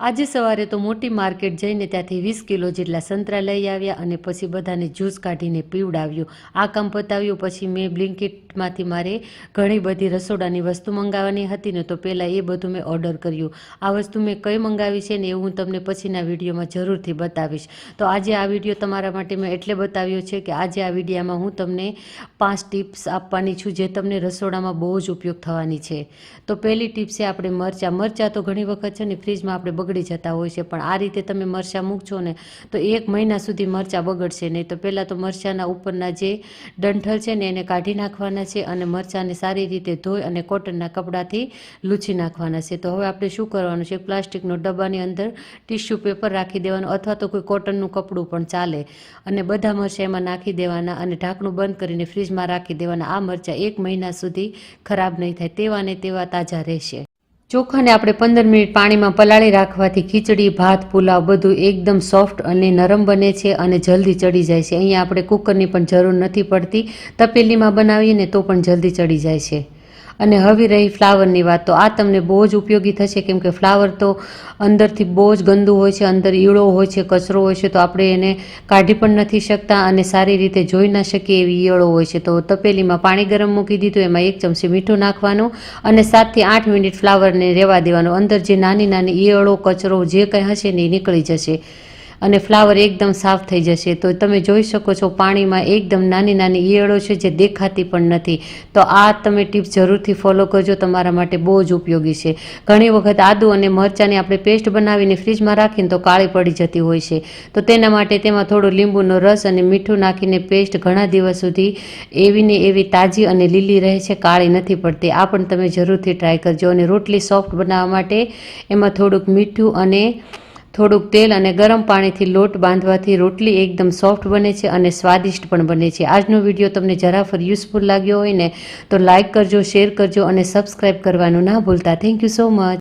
આજે સવારે તો મોટી માર્કેટ જઈને ત્યાંથી વીસ કિલો જેટલા સંતરા લઈ આવ્યા અને પછી બધાને જ્યુસ કાઢીને પીવડાવ્યું. આ કામ પતાવ્યું પછી મેં બ્લિંકિટમાંથી મારે ઘણી બધી રસોડાની વસ્તુ મંગાવવાની હતી ને તો પહેલાં એ બધું મેં ઓર્ડર કર્યું. આ વસ્તુ મેં કઈ મંગાવી છે ને એ હું તમને પછીના વિડીયોમાં જરૂરથી બતાવીશ. તો આજે આ વીડિયો તમારા માટે મેં એટલે બતાવ્યો છે કે આજે આ વિડીયામાં હું તમને પાંચ ટિપ્સ આપવાની છું જે તમને રસોડામાં બહુ જ ઉપયોગ થવાની છે. તો પહેલી ટીપ છે આપણે મરચાં. મરચાં તો ઘણી વખત છે ને ફ્રીજમાં આપણે બગડી જતા હોય છે. પણ આ રીતે તમે મરચાં મૂકશો ને, તો એક મહિના સુધી મરચાં બગડશે નહીં. તો પહેલાં તો મરચાંના ઉપરના જે ડંઠલ છે ને, એને કાઢી નાખવાના છે અને મરચાંને સારી રીતે ધોઈ અને કોટનના કપડાથી લૂછી નાખવાના છે. તો હવે આપણે શું કરવાનું છે? પ્લાસ્ટિકનો ડબ્બાની અંદર ટિશ્યુ પેપર રાખી દેવાનું અથવા તો કોઈ કોટનનું કપડું પણ ચાલે. અને બધા મરચાં એમાં નાખી દેવાના અને ઢાંકણું બંધ કરીને ફ્રીજમાં રાખી દેવાના. આ મરચાં એક મહિના સુધી ખરાબ નહીં થાય. તેવા ને તેવા તાજા રહેશે. ચોખાને આપણે પંદર મિનિટ પાણીમાં પલાળી રાખવાથી ખીચડી, ભાત, પુલાવ બધું એકદમ સોફ્ટ અને નરમ બને છે અને જલ્દી ચડી જાય છે. અહીંયા આપણે કુકરની પણ જરૂર નથી પડતી. તપેલીમાં બનાવીએ ને તો પણ જલ્દી ચડી જાય છે. અને હવે રહી ફ્લાવરની વાત. તો આ તમને બહુ જ ઉપયોગી થશે, કેમ કે ફ્લાવર તો અંદરથી બહુ જ ગંદુ હોય છે, અંદર ઈળો હોય છે, કચરો હોય છે, તો આપણે એને કાઢી પણ નથી શકતા અને સારી રીતે જોઈ ના શકીએ એવી ઈયળો હોય છે. તો તપેલીમાં પાણી ગરમ મૂકી દીધું, એમાં એક ચમચી મીઠું નાખવાનું અને સાતથી આઠ મિનિટ ફ્લાવરને રહેવા દેવાનું. અંદર જે નાની નાની ઈયળો, કચરો, જે કંઈ હશે ને એ નીકળી જશે. અને ફ્લાવર એકદમ સાફ થઈ જશે. તો તમે જોઈ શકો છો પાણીમાં એકદમ નાની નાની ઈયળો છે જે દેખાતી પણ નથી. તો આ તમે ટિપ્સ જરૂરથી ફોલો કરજો, તમારા માટે બહુ જ ઉપયોગી છે. ઘણી વખત આદુ અને મરચાંની આપણે પેસ્ટ બનાવીને ફ્રીજમાં રાખીને તો કાળી પડી જતી હોય છે. તો તેના માટે તેમાં થોડો લીંબુનો રસ અને મીઠું નાખીને પેસ્ટ ઘણા દિવસ સુધી એવી ને એવી તાજી અને લીલી રહે છે, કાળી નથી પડતી. આ પણ તમે જરૂરથી ટ્રાય કરજો. અને રોટલી સોફ્ટ બનાવવા માટે એમાં થોડુંક મીઠું અને થોડુંક તેલ અને ગરમ પાણીથી લોટ બાંધવાથી રોટલી એકદમ સોફ્ટ બને છે અને સ્વાદિષ્ટ પણ બને છે. આજનો વીડિયો તમને જરા ફર યુઝફુલ લાગ્યો હોય ને તો લાઇક કરજો, શેર કરજો અને સબસ્ક્રાઈબ કરવાનું ના ભૂલતા. Thank you so much.